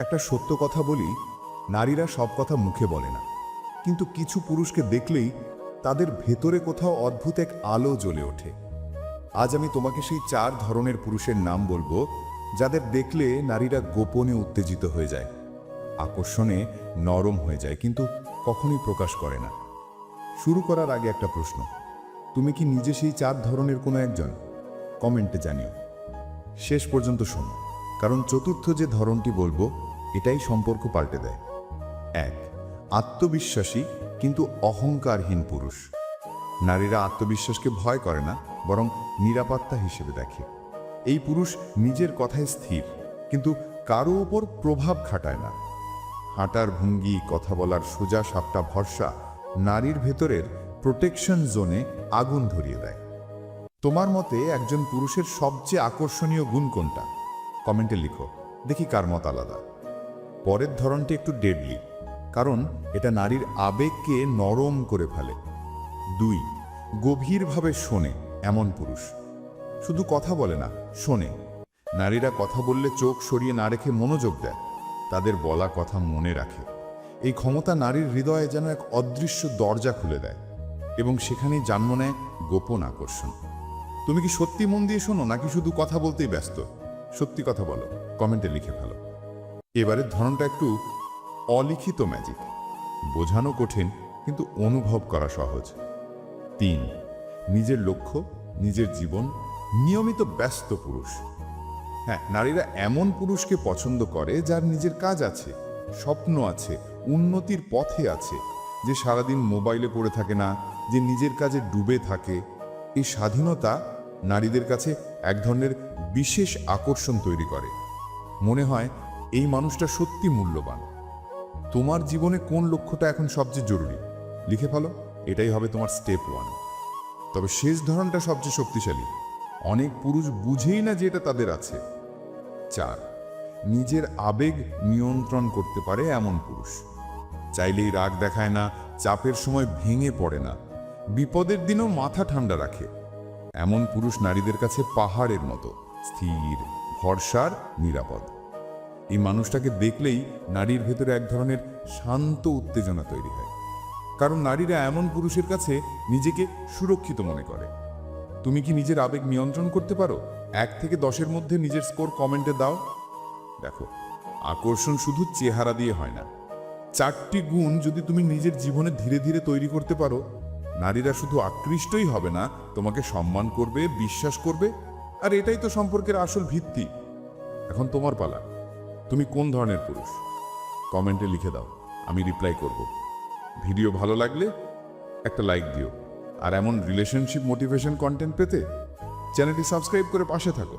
একটা সত্য কথা বলি, নারীরা সব কথা মুখে বলে না। কিন্তু কিছু পুরুষকে দেখলেই তাদের ভেতরে কোথাও অদ্ভুত এক আলো জ্বলে ওঠে। আজ আমি তোমাকে সেই চার ধরনের পুরুষের নাম বলব, যাদের দেখলে নারীরা গোপনে উত্তেজিত হয়ে যায়, আকর্ষণে নরম হয়ে যায়, কিন্তু কখনোই প্রকাশ করে না। শুরু করার আগে একটা প্রশ্ন, তুমি কি নিজে সেই চার ধরনের কোনো একজন? কমেন্টে জানিও। শেষ পর্যন্ত শোনো, কারণ চতুর্থ যে ধরনটি বলব এটাই সম্পর্ক পাল্টে দেয়। এক, আত্মবিশ্বাসী কিন্তু অহংকারহীন পুরুষ। নারীরা আত্মবিশ্বাসকে ভয় করে না, বরং নিরাপত্তা হিসেবে দেখে। এই পুরুষ নিজের কথায় স্থির, কিন্তু কারও ওপর প্রভাব খাটায় না। হাঁটার ভঙ্গি, কথা বলার সোজা সাপটা ভরসা নারীর ভেতরের প্রোটেকশন জোনে আগুন ধরিয়ে দেয়। তোমার মতে একজন পুরুষের সবচেয়ে আকর্ষণীয় গুণ কোনটা? কমেন্টে লিখো, দেখি কার মত আলাদা। পরের ধরনটি একটু ডেডলি কারণ এটা নারীর আবেগকে নরম করে ফেলে। দুই, গভীরভাবে শোনে এমন পুরুষ। শুধু কথা বলে না, শোনে। নারীরা কথা বললে চোখ সরিয়ে না রেখে মনোযোগ দেয়, তাদের বলা কথা মনে রাখে। এই ক্ষমতা নারীর হৃদয়ে যেন এক অদৃশ্য দরজা খুলে দেয় এবং সেখানেই জন্ম নেয় গোপন আকর্ষণ। তুমি কি সত্যি মন দিয়ে শোনো নাকি শুধু কথা বলতেই ব্যস্ত? সত্যি কথা বলো, কমেন্টে লিখে ফেলো। এবারের ধরনটা একটু অলিখিত ম্যাজিক বোঝানো কঠিন, কিন্তু অনুভব করা সহজ। তিন, নিজের লক্ষ্য, নিজের জীবন, নিয়মিত ব্যস্ত পুরুষ। হ্যাঁ নারীরা এমন পুরুষকে পছন্দ করে যার নিজের কাজ আছে, স্বপ্ন আছে, উন্নতির পথে আছে, যে সারাদিন মোবাইলে পড়ে থাকে না, যে নিজের কাজে ডুবে থাকে। এই স্বাধীনতা নারীদের কাছে এক ধরনের বিশেষ আকর্ষণ তৈরি করে। মনে হয় এই মানুষটা সত্যি মূল্যবান। তোমার জীবনে কোন লক্ষ্যটা এখন সবচেয়ে জরুরি? লিখে ফেলো, এটাই হবে তোমার স্টেপ ওয়ান তবে শেষ ধরনটা সবচেয়ে শক্তিশালী। অনেক পুরুষ বুঝেই না যে এটা তাদের আছে। চার, নিজের আবেগ নিয়ন্ত্রণ করতে পারে এমন পুরুষ। চাইলেই রাগ দেখায় না, চাপের সময় ভেঙে পড়ে না। বিপদের দিনেও মাথা ঠান্ডা রাখে। এমন পুরুষ নারীদের কাছে পাহাড়ের মতো, স্থির, ভরসার, নিরাপদ। এই মানুষটাকে দেখলেই নারীর ভেতরে এক ধরনের শান্ত উত্তেজনা তৈরি হয়। কারণ নারীরা এমন পুরুষের কাছে নিজেকে সুরক্ষিত মনে করে। তুমি কি নিজের আবেগ নিয়ন্ত্রণ করতে পারো? এক থেকে দশের মধ্যে নিজের স্কোর কমেন্টে দাও। দেখো, আকর্ষণ শুধু চেহারা দিয়ে হয় না। চারটি গুণ যদি তুমি নিজের জীবনে ধীরে ধীরে তৈরি করতে পারো, নারীরা শুধু আকৃষ্টই হবে না, তোমাকে সম্মান করবে, বিশ্বাস করবে, আর এটাই তো সম্পর্কের আসল ভিত্তি। এখন তোমার পালা। তুমি কোন ধরনের পুরুষ? কমেন্টে লিখে দাও, আমি রিপ্লাই করব। ভিডিও ভালো লাগলে একটা লাইক দিও। আর এমন রিলেশনশিপ মোটিভেশন কন্টেন্ট পেতে চ্যানেলটি সাবস্ক্রাইব করে পাশে থাকো।